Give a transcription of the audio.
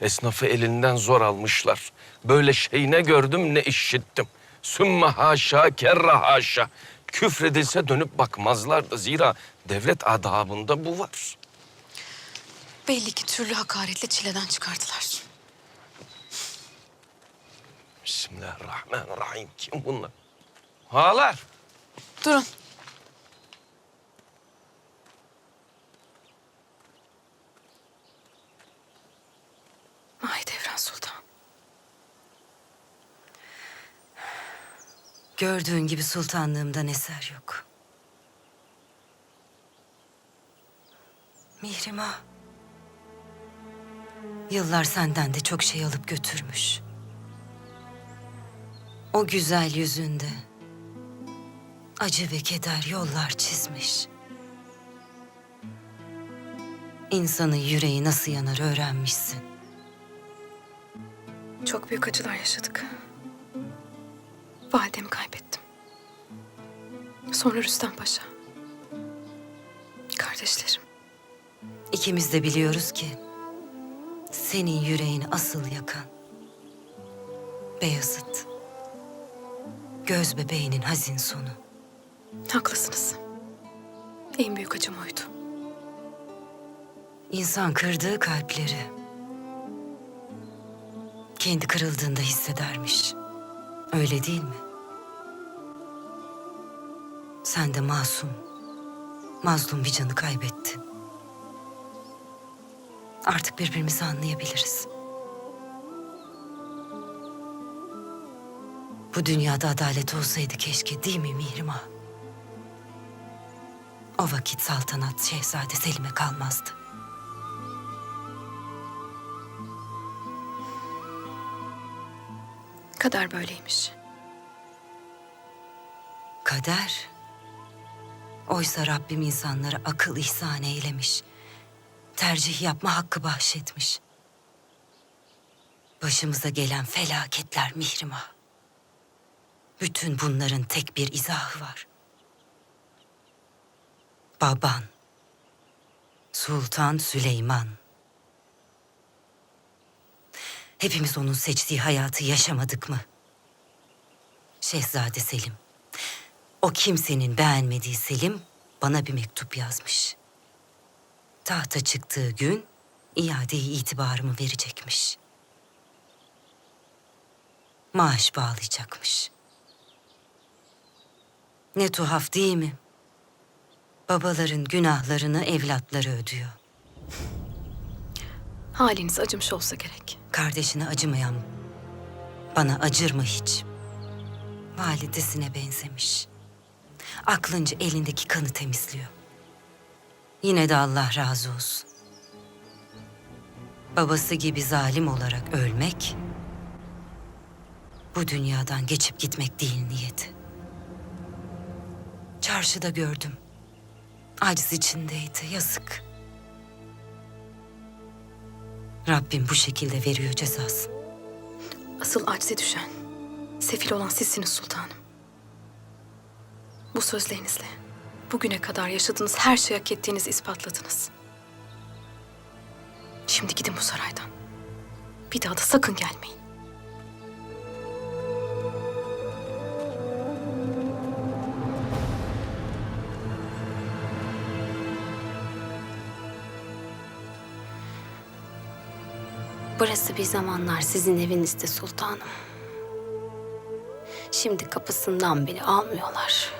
Esnafı elinden zor almışlar. Böyle şey ne gördüm ne işittim. Sümme haşa kerra haşa. Küfredilse dönüp bakmazlardı. Zira devlet adabında bu var. Belli ki türlü hakaretle çileden çıkardılar. Bismillahirrahmanirrahim. Kim bunlar? Halar. Durun. Mahidevran Sultan. Gördüğün gibi sultanlığımdan eser yok. Mihrimah. Yıllar senden de çok şey alıp götürmüş. O güzel yüzünde acı ve keder yollar çizmiş. İnsanın yüreği nasıl yanar öğrenmişsin. Çok büyük acılar yaşadık. Validemi kaybettim. Sonra Rüstem Paşa. Kardeşlerim. İkimiz de biliyoruz ki senin yüreğini asıl yakan Beyazıt. Göz bebeğinin hazin sonu. Haklısınız. En büyük acım oydu. İnsan kırdığı kalpleri kendi kırıldığında hissedermiş. Öyle değil mi? Sen de masum, mazlum bir canı kaybettin. Artık birbirimizi anlayabiliriz. Bu dünyada adalet olsaydı keşke değil mi Mihrimah? O vakit saltanat Şehzade Selim'e kalmazdı. Kader böyleymiş. Kader. Oysa Rabbim insanlara akıl ihsan eylemiş. Tercih yapma hakkı bahşetmiş. Başımıza gelen felaketler Mihrimah. Bütün bunların tek bir izahı var. Baban. Sultan Süleyman. Hepimiz onun seçtiği hayatı yaşamadık mı? Şehzade Selim. O kimsenin beğenmediği Selim bana bir mektup yazmış. Tahta çıktığı gün iadeyi itibarımı verecekmiş. Maaş bağlayacakmış. Ne tuhaf değil mi? Babaların günahlarını evlatları ödüyor. Haliniz acımış olsa gerek. Kardeşine acımayan bana acır mı hiç? Validesine benzemiş. Aklınca elindeki kanı temizliyor. Yine de Allah razı olsun. Babası gibi zalim olarak ölmek, bu dünyadan geçip gitmek değil niyeti. Çarşıda gördüm. Aciz içindeydi, yazık. Rabbim bu şekilde veriyor cezasını. Asıl acize düşen, sefil olan sizsiniz sultanım. Bu sözlerinizle bugüne kadar yaşadığınız her şeyi hak ettiğinizi ispatladınız. Şimdi gidin bu saraydan. Bir daha da sakın gelmeyin. Burası bir zamanlar sizin evinizde sultanım. Şimdi kapısından bile almıyorlar.